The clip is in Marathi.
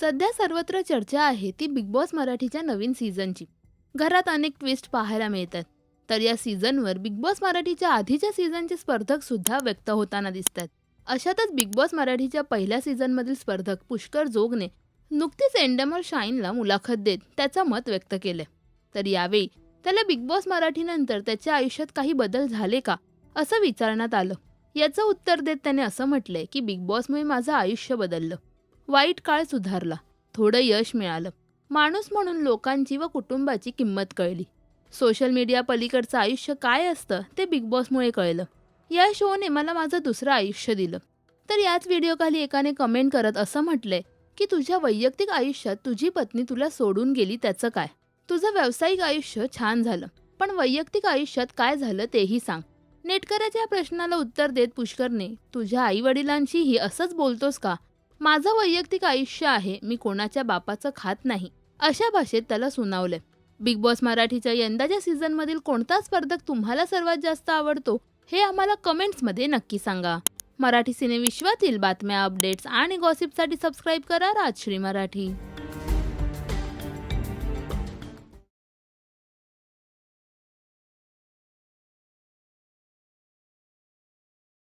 सध्या सर्वत्र चर्चा आहे ती बिग बॉस मराठीच्या नवीन सीझनची. घरात अनेक ट्विस्ट पाहायला मिळतात. तर या सीझनवर बिग बॉस मराठीच्या आधीच्या सीझनचे स्पर्धक सुद्धा व्यक्त होताना दिसतात. अशातच बिग बॉस मराठीच्या पहिल्या सीझनमधील स्पर्धक पुष्कर जोगने नुकतीच एंडमर शाईनला मुलाखत देत त्याचं मत व्यक्त केलं. तर यावेळी त्याला बिग बॉस मराठीनंतर त्याच्या आयुष्यात काही बदल झाले का असं विचारण्यात आलं. याचं उत्तर देत त्याने असं म्हटलंय की बिग बॉसमुळे माझं आयुष्य बदललं. वाईट काळ सुधारला. थोडं यश मिळालं. माणूस म्हणून लोकांची व कुटुंबाची किंमत कळली. सोशल मीडिया पलीकडचं आयुष्य काय असतं ते बिग बॉसमुळे कळलं. या शोने मला माझं दुसरं आयुष्य दिलं. तर याच व्हिडिओखाली एकाने कमेंट करत असं म्हटलंय की तुझ्या वैयक्तिक आयुष्यात तुझी पत्नी तुला सोडून गेली त्याचं काय? तुझं व्यावसायिक आयुष्य छान झालं पण वैयक्तिक आयुष्यात काय झालं तेही सांग. नेटकऱ्याच्या या प्रश्नाला उत्तर देत पुष्करने तुझ्या आई वडिलांशीही असंच बोलतोस का? माझं वैयक्तिक आयुष्य आहे मी कोणाच्या बापाचं खात नाही. अशा भाषेत त्याला सुनावलंय. बिग बॉस मराठीच्या यंदाच्या सीझनमधील कोणता स्पर्धक तुम्हाला सर्वात जास्त आवडतो हे आम्हाला कमेंट्समध्ये नक्की सांगा. मराठी सिनेविश्वातील बातम्या अपडेट्स आणि गॉसिपसाठी सबस्क्राईब करा राजश्री मराठी.